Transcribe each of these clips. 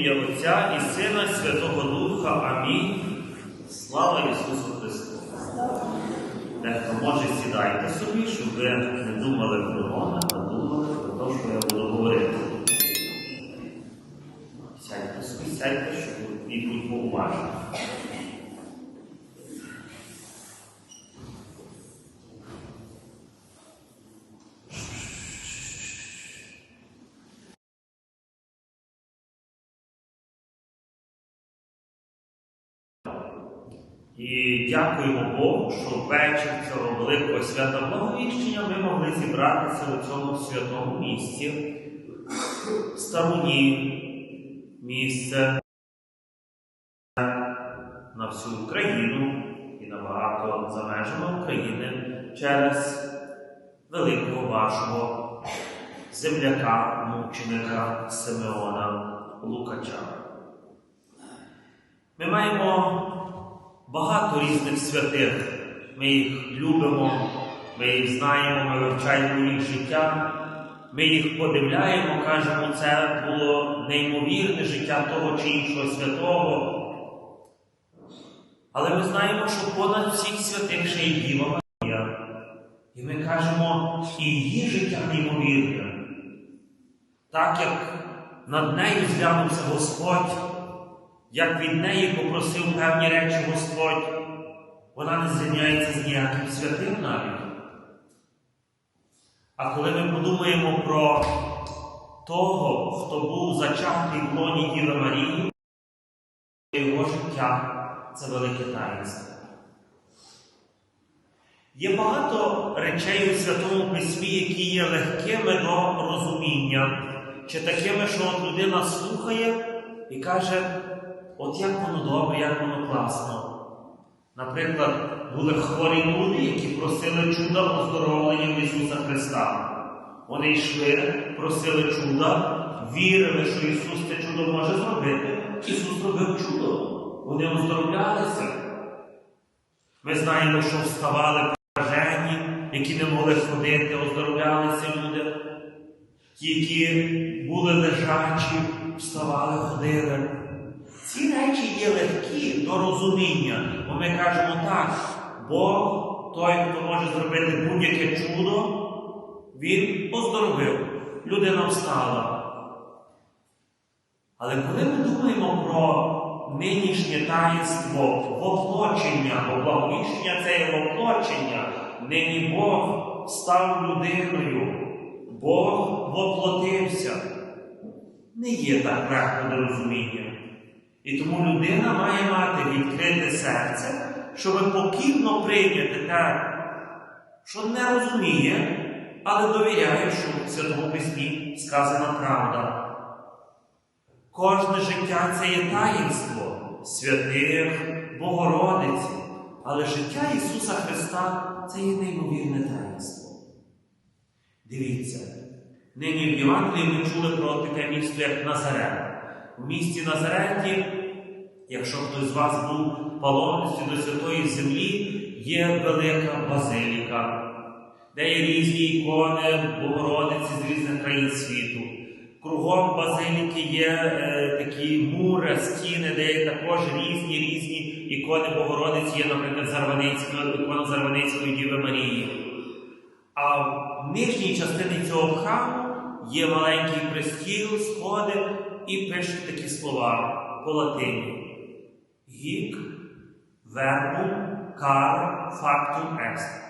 ім'я Отця і Сина і Святого Духа. Амінь. Слава Ісусу Христу! Дехто може сідайте собі, щоб ви не думали про мене, а думали про те, що я буду говорити. Сядьте собі, сядьте, щоб і будьмо уважні. І дякуємо Богу, що ввечір цього великого свята Благовіщення ми могли зібратися у цьому святому місці, Старуні, місце на всю Україну і набагато за межами України через великого вашого земляка, мученика Симеона Лукача. Ми маємо багато різних святих. Ми їх любимо, ми їх знаємо, ми вивчаємо їх життя, ми їх подивляємо, кажемо, це було неймовірне життя того чи іншого святого. Але ми знаємо, що понад всіх святих ще й Діва Марія. І ми кажемо, і її життя неймовірне. Так як над нею зглянувся Господь, як від неї попросив певні речі Господь, вона не зрівняється з ніяким святим навіть. А коли ми подумаємо про того, хто був зачатий в лоні Діви Марії, його життя це велике таїнство. Є багато речей у Святому Письмі, які є легкими до розуміння, чи такими, що от людина слухає і каже, от як воно добре, як воно класно. Наприклад, були хворі люди, які просили чуда оздоровлення в Ісуса Христа. Вони йшли, просили чуда, вірили, що Ісус це чудо може зробити. Ісус робив чудо. Вони оздоровлялися. Ми знаємо, що вставали поражені, які не могли ходити, оздоровлялися люди. Які були лежачі, вставали, ходили. Ці речі є легкі до розуміння, бо ми кажемо так, Бог, той, хто може зробити будь-яке чудо, Він оздоровив, людина встала. Але коли ми думаємо про нинішнє таїнство воплочення, бо благовіщення це є воплочення, нині Бог став людиною, Бог воплотився, не є так легко до розуміння. І тому людина має мати відкрите серце, щоб покірно прийняти те, що не розуміє, але довіряє, що в Святому Письмі сказана правда. Кожне життя це є таїнство святих, Богородиці, але життя Ісуса Христа це є неймовірне таїнство. Дивіться, нині в Євангелії ми чули про таке місто, як Назарет. У місті Назареті, якщо хтось з вас був паломництві до Святої Землі, є велика базиліка, де є різні ікони Богородиці з різних країн світу. Кругом базиліки є е, такі мури, стіни, де є також різні різні ікони Богородиці, є, наприклад, ікона Зарваницької Діви Марії. А в нижній частині цього храму є маленький престіл, сходи і пишуть такі слова по латині. Гік, вербум, кар, фактум ест.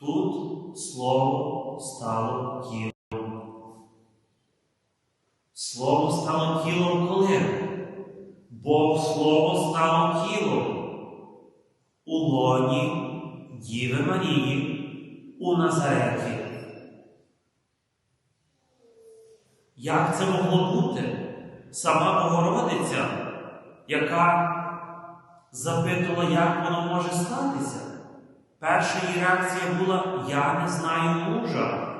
Тут слово стало тілом. Слово стало тілом коли? Бо слово стало тілом у лоні Діви Марії у Назареті. Як це могло бути? Сама Богородиця, яка запитувала, як воно може статися. Перша її реакція була Я не знаю мужа.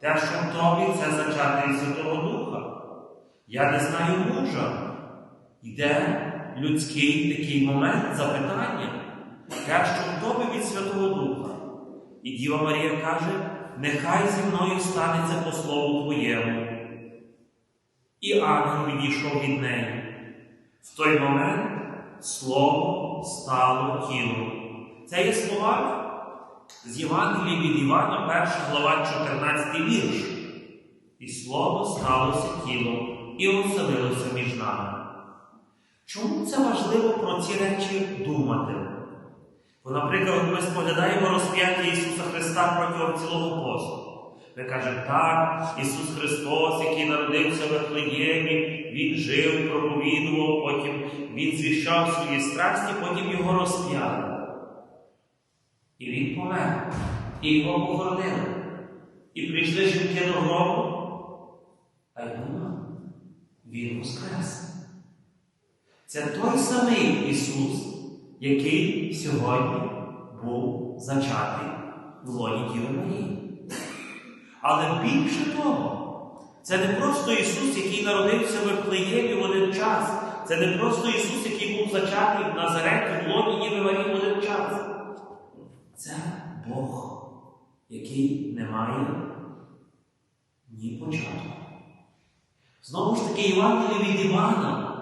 Те, що в тобі це зачати Святого Духа. Я не знаю мужа. Йде людський такий момент запитання. Те, що в тобі від Святого Духа. І Діва Марія каже, нехай зі мною станеться по слову Твоєму. І ангел відійшов від неї. В той момент Слово стало тілом. Це є слова з Євангелії від Івана, 1 глава, 14 вірш. І слово сталося тілом і оселилося між нами. Чому це важливо про ці речі думати? Бо, наприклад, ми споглядаємо розп'яття Ісуса Христа протягом цілого посту. Ми кажемо, так, Ісус Христос, який народився в Вифлеємі, Він жив, проповідував, потім Він звіщав свої страсті, потім його розп'яли. І Він помер, і його похоронили. І прийшли жінки до гробу, а й нема. Він воскрес. Це той самий Ісус, який сьогодні був зачатий в лоні Діви Марії. Але більше того, це не просто Ісус, який народився в Вифлеємі в один час. Це не просто Ісус, який був зачатий в Назареті в лоні Діви Марії в один час. Це Бог, який не має ні початку. Знову ж таки, Євангеліє від Івана.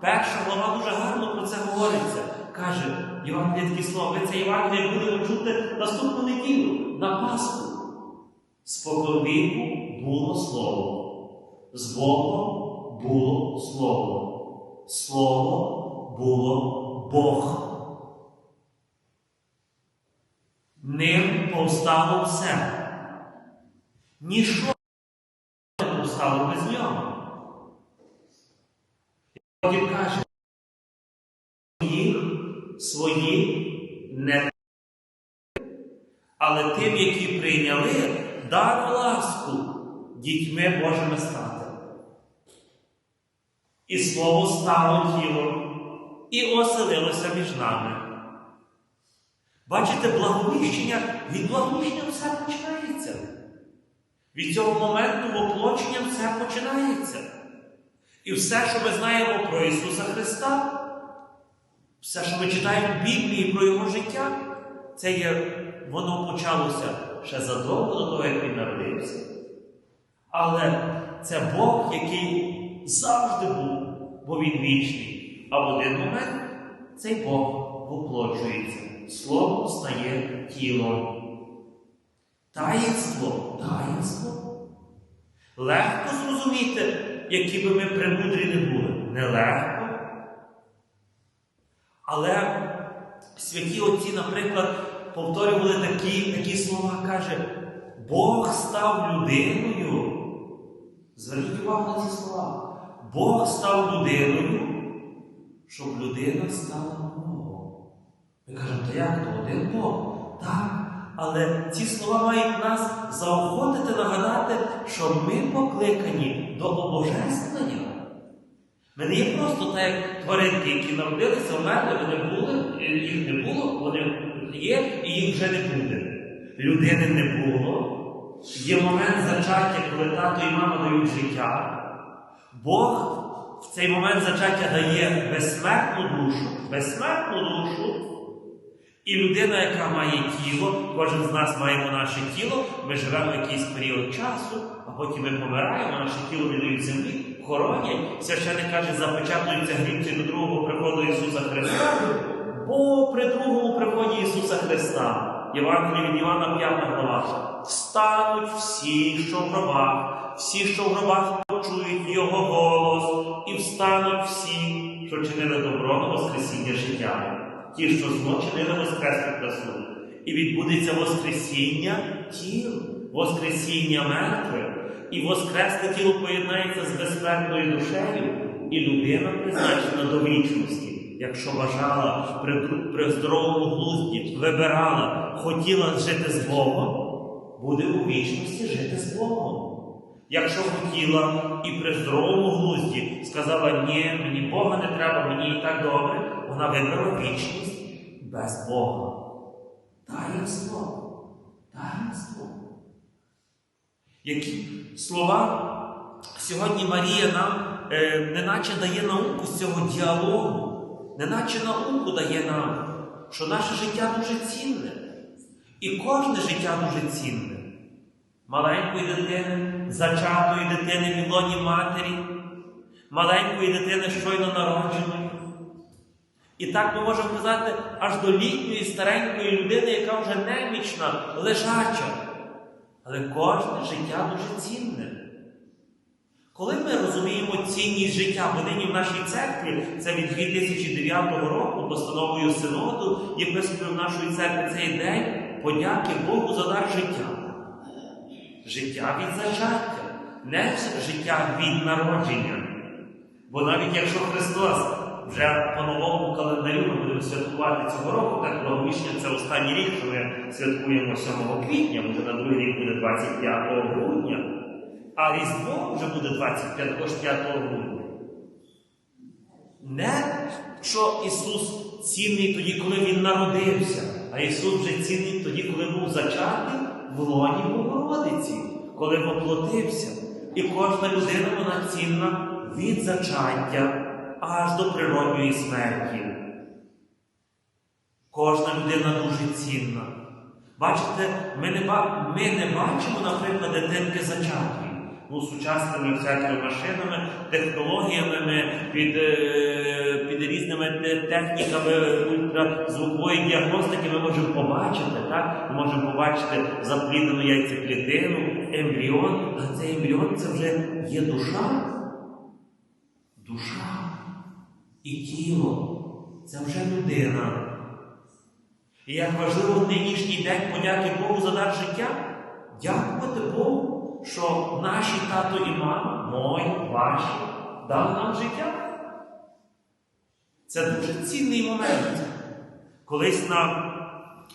Перша глава дуже гарно про це говориться. Каже, Євангеліє такі слова, ми це Євангеліє будемо чути наступну неділю на Пасху. Споконвіку було Слово. З Богом було Слово. Слово було Бог. Ним повстало все. Ніщо не повстало без нього. Потім каже, їх свої не але тим, які прийняли, дав ласку дітьми Божими стати. І слово стало тілом і оселилося між нами. Бачите, благовіщення, від благовіщення все починається. Від цього моменту воплочення все починається. І все, що ми знаємо про Ісуса Христа, все, що ми читаємо в Біблії про Його життя, це є, воно почалося ще задовго до того, як Він народився. Але це Бог, який завжди був, бо Він вічний. А в один момент цей Бог воплочується. Слово стає тілом. Таїнство, таїнство. Легко зрозуміти, які би ми премудрі не були. Нелегко. Але святі отці, наприклад, повторювали такі, такі слова, каже, Бог став людиною. Зверніть увагу на ці слова. Бог став людиною, щоб людина стала Богом. Ми кажемо, то як то один Бог? Так. Але ці слова мають нас заохотити, нагадати, що ми покликані до обожествлення. Ми не є просто так, як тваринки, які народилися, вмерли, вони були, їх не було, вони є і їх вже не буде. Людини не було. Є момент зачаття, коли тато і мама дають життя. Бог в цей момент зачаття дає безсмертну душу, безсмертну душу. І людина, яка має тіло, кожен з нас маємо наше тіло, ми живемо якийсь період часу, а потім ми помираємо, наше тіло віддають землі, хоронять. Священник каже, запечатуються грібці до другого приходу Ісуса Христа, бо при другому приході Ісуса Христа, Євангеліє від Івана 5 глава, встануть всі, що в гробах, всі, що в гробах почують Його голос, і встануть всі, що чинили добро на Воскресіння життя. Ті, що зло чинили воскреснуть на. І відбудеться Воскресіння тіл, Воскресіння мертвих, і воскресне тіло поєднається з безсмертною душею, і людина призначена до вічності, якщо бажала при, при здоровому глузді, вибирала, хотіла жити з Богом, буде у вічності жити з Богом. Якщо хотіла і при здоровому глузді сказала, ні, мені Бога не треба, мені і так добре, вона вибрала вічність без Бога. Таїнство. Таїнство. Які слова сьогодні Марія нам е, неначе дає науку з цього діалогу, неначе науку дає нам, що наше життя дуже цінне. І кожне життя дуже цінне. Маленької дитини, зачатої дитини в лоні матері, маленької дитини щойно народженої, І так ми можемо казати аж до літньої старенької людини, яка вже немічна, лежача. Але кожне життя дуже цінне. Коли ми розуміємо цінність життя, бо в нашій церкві, це від 2009 року, постановою Синоду, єпископів нашої церкви цей день подяки Богу за дар життя. Життя від зачаття, не життя від народження. Бо навіть якщо Христос вже по новому календарю ми будемо святкувати цього року, так логічно це останній рік, що ми святкуємо 7 квітня, може на другий рік буде 25 грудня, а Різдво вже буде 25 також 5 грудня. Не що Ісус цінний тоді, коли Він народився, а Ісус вже цінний тоді, коли був зачатий в лоні Богородиці, коли воплотився. І кожна людина вона цінна від зачаття аж до природньої смерті. Кожна людина дуже цінна. Бачите, ми не, ми не бачимо, наприклад, дитинки зачатої. Сучасними всякими машинами, технологіями, під, е, під різними техніками ультразвукової діагностики ми можемо побачити, так? Ми можемо побачити запліднену яйцеклітину, ембріон, а цей ембріон це вже є душа. Душа і тіло це вже людина. І як важливо в нинішній день подяки Богу за дар життя, дякувати Богу, що наші тато і мама, мої, ваші, дали нам життя. Це дуже цінний момент. Колись на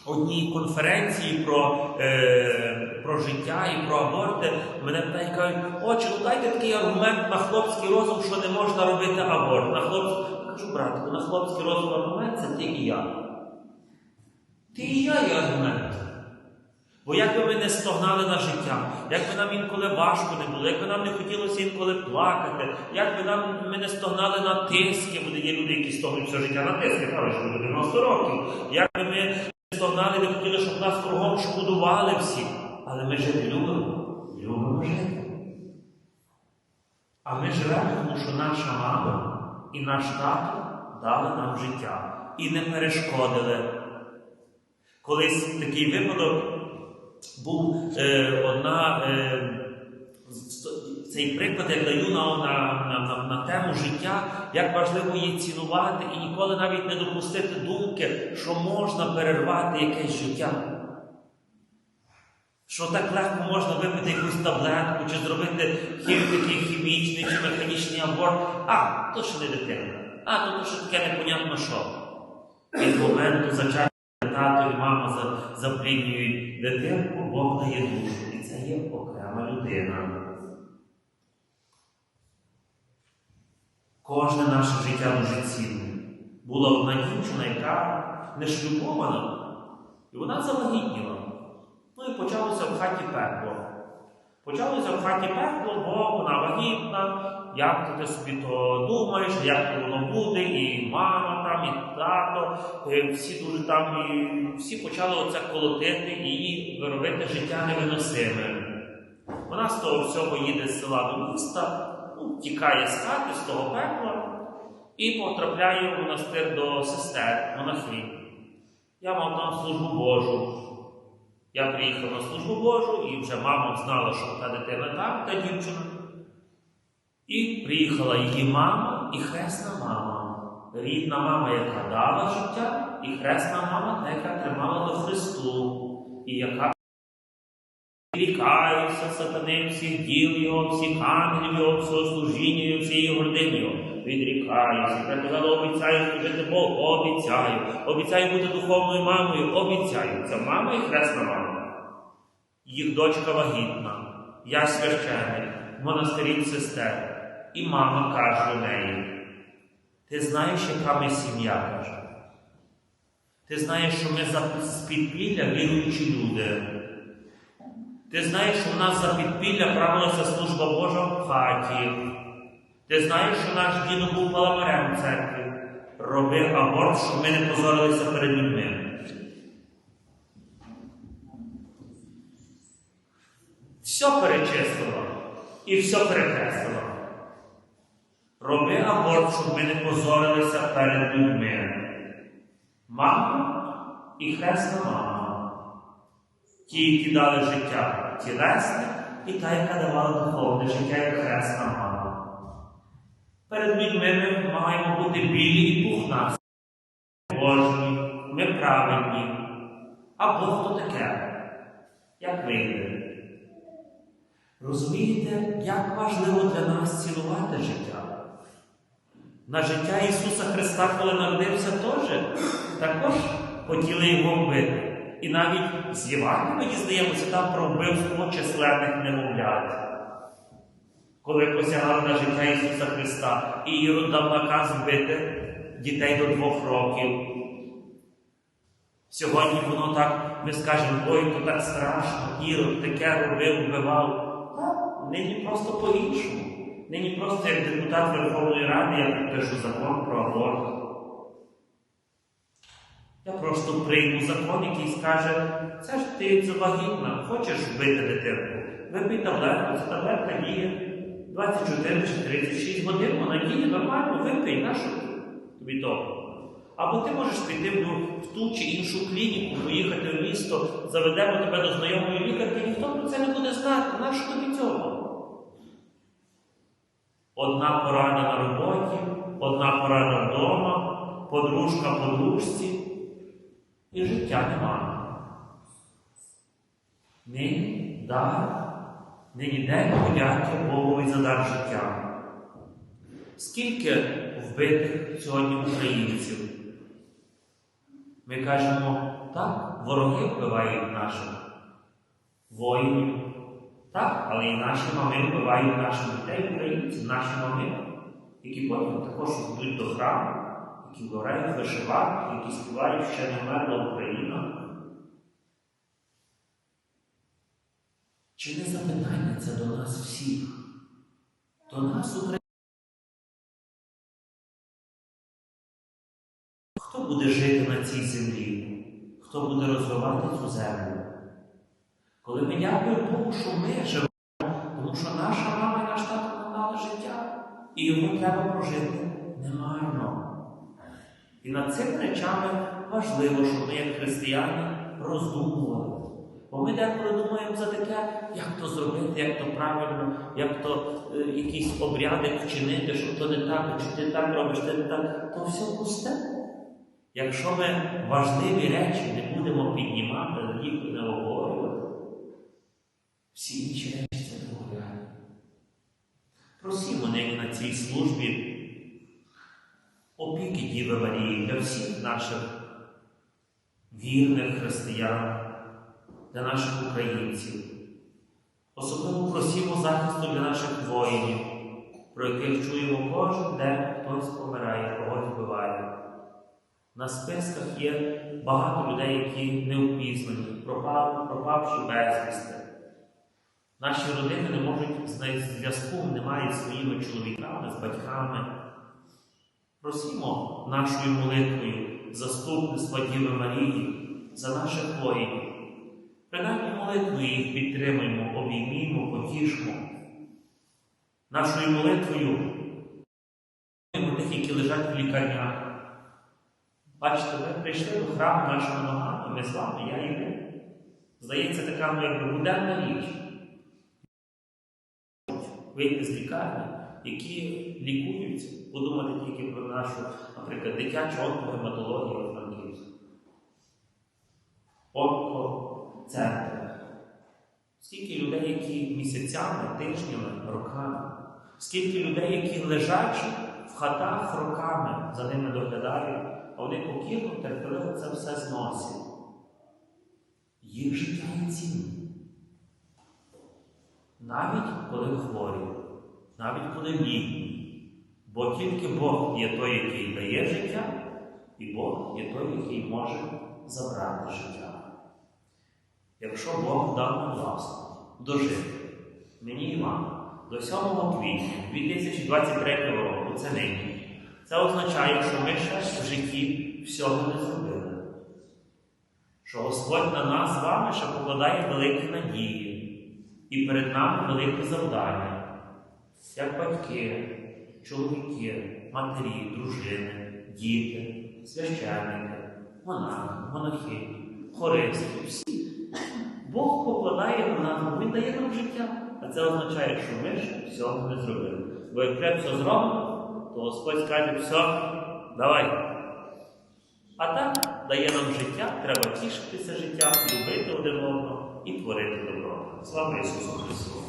одній конференції про, е, про життя і про аборти мене питають, кажуть, отче, ну дайте такий аргумент на хлопський розум, що не можна робити аборт. На хлопський... Кажу, братику, на хлопський розум аргумент це ти і я. Ти і я є аргумент. Бо як би ми не стогнали на життя, як би нам інколи важко не було, як би нам не хотілося інколи плакати, як би нам ми не стогнали на тиски, бо є люди, які стогнуть все життя на тиски, правда, що до 90 років. Як би ми не стогнали, не хотіли, щоб нас кругом шкодували всі. Але ми жити любимо, любимо жити. А ми живемо, тому що наша мама і наш тато дали нам життя і не перешкодили. Колись такий випадок був е, одна е, цей приклад, я даю на, на, на, на, тему життя, як важливо її цінувати і ніколи навіть не допустити думки, що можна перервати якесь життя. Що так легко можна випити якусь таблетку, чи зробити хім, такий хімічний чи механічний аборт. А, то ще не дитина. А, то, то таке непонятно що. Від моменту зачаття тато і мама за- запліднюють дитинку, Бог дає душу. І це є окрема людина. Кожне наше життя дуже цінне. Була одна дівчина, яка не шлюбована, і вона завагітніла. Ну і почалося в хаті пекло. Почалося в хаті пекло, бо вона вагітна, як ти собі то думаєш, як то воно буде, і мама там, і тато, е, всі дуже там, і всі почали оце колотити і робити життя невиносиме. Вона з того всього їде з села до міста, ну, тікає з хати, з того пекла і потрапляє в монастир до сестер, монахинь. Я мав там службу Божу. Я приїхав на службу Божу, і вже мама знала, що та дитина там, та дівчина. І приїхала її мама і хресна мама. Рідна мама, яка дала життя, і хресна мама, та, яка тримала до Христу, і яка Відрікаюся сатани всіх діл його, всіх ангелів його, всього служіння всієї гордині його. Відрікаюся. Казала, обіцяю служити Богу, обіцяю. Обіцяю бути духовною мамою, обіцяю. Це мама і хресна мама. Їх дочка вагітна. Я священник, монастирі сестер. І мама каже до неї: Ти знаєш, яка ми сім'я каже. Ти знаєш, що ми за- підпілля віруючі люди. Ти знаєш, що в нас за підпілля правилася служба Божа в хаті. Ти знаєш, що наш дідо був паламарем в церкві. Роби аборт, щоб ми не позорилися перед людьми. Все перечислила і все перекреслила. Роби аборт, щоб ми не позорилися перед людьми. Мама і хресна мама. Ті, які дали життя тілесне, і та, яка давала духовне життя, як хресна мама. Перед людьми ми маємо бути білі і пухнасті, Божні, ми праведні. А Бог то таке, як вийде. Розумієте, як важливо для нас цілувати життя? На життя Ісуса Христа, коли народився, теж також хотіли його вбити. І навіть з Євангелія, мені здається, там про вбивство численних немовлят. Коли посягали на життя Ісуса Христа, і Ірод дав наказ вбити дітей до двох років. Сьогодні воно так, ми скажемо, ой, то так страшно, Ірод таке робив, вбивав. Нині просто по-іншому. Нині просто як депутат Верховної Ради я підпишу закон про аборт. Я просто прийму закон, який скаже, це ж ти це вагітна, хочеш вбити дитинку. Випий таблетку, ця таблетка діє 24 чи 36 годин, вона діє нормально, випий, на що тобі то? Або ти можеш піти в, в ту чи іншу клініку, поїхати в місто, заведемо тебе до знайомої лікарки, ніхто про це не буде знати. Нащо тобі цього? Одна порада на роботі, одна порада вдома, подружка подружці, і життя немає. Нині дар, нині день подяки Богові за дар життя. Скільки вбитих сьогодні українців? Ми кажемо, так, вороги вбивають наших воїнів, так, але і наші мами вбивають наших дітей, українців, наші мами, які потім також йдуть до храму, які вбирають вишиванки, які співають ще не вмерла Україна. Чи не запитання це до нас всіх? До нас Україна. Хто буде жити на цій землі? Хто буде розвивати цю землю? Коли ми дякуємо Богу, що ми живемо, тому що наша мама і наш тато нам життя, і його треба прожити немарно. І над цими речами важливо, щоб ми, як християни, роздумували. Бо ми деколи думаємо за таке, як то зробити, як то правильно, як то е, якийсь обрядик вчинити, що то не так, чи ти так робиш, ти не так, то все пусте. Якщо ми важливі речі не будемо піднімати, їх не обговорювати, всі інші речі це другорядні. Просімо нині на цій службі опіки Діви Марії для всіх наших вірних християн, для наших українців. Особливо просімо захисту для наших воїнів, про яких чуємо кожен день хтось помирає, когось вбиває. На списках є багато людей, які не впізнані, пропав, пропавши безвісти. Наші родини не можуть знайти зв'язку, не мають своїми чоловіками, з батьками. Просімо нашою молитвою заступництва Діви Марії за наших воїнів. Принаймні молитвою їх підтримуємо, обіймімо, потішмо. Нашою молитвою тих, які лежать в лікарнях. Бачите, ви прийшли до храму нашими ногами, ми з вами, я і ви. Здається, така ну, якби буденна річ. Вийти з лікарні, які лікуються, подумати тільки про нашу, наприклад, дитячу онкогематологію в Франківську. Онкоцентр. Скільки людей, які місяцями, тижнями, роками, скільки людей, які лежачі в хатах роками за ними доглядають, а вони покірно, терпеливо це все зносять. Їх життя є цінне. Навіть коли хворі, навіть коли бідні. Бо тільки Бог є той, який дає життя, і Бог є той, який може забрати життя. Якщо Бог дав нам власне дожити мені і вам до 7 квітня 2023 року, це нині, це означає, що ми ще в житті всього не зробили. Що Господь на нас з вами ще покладає великі надії, і перед нами великі завдання, як батьки, чоловіки, матері, дружини, діти, священники, монахи, монахи, хористи, всі. Бог покладає на нас, Він дає нам життя. А це означає, що ми ж всього не зробили. Бо як треба все зробимо, то Господь скаже, все, давай. А так дає нам життя, треба тішитися життям, любити один одного і творити добро. Слава Ісусу Христу!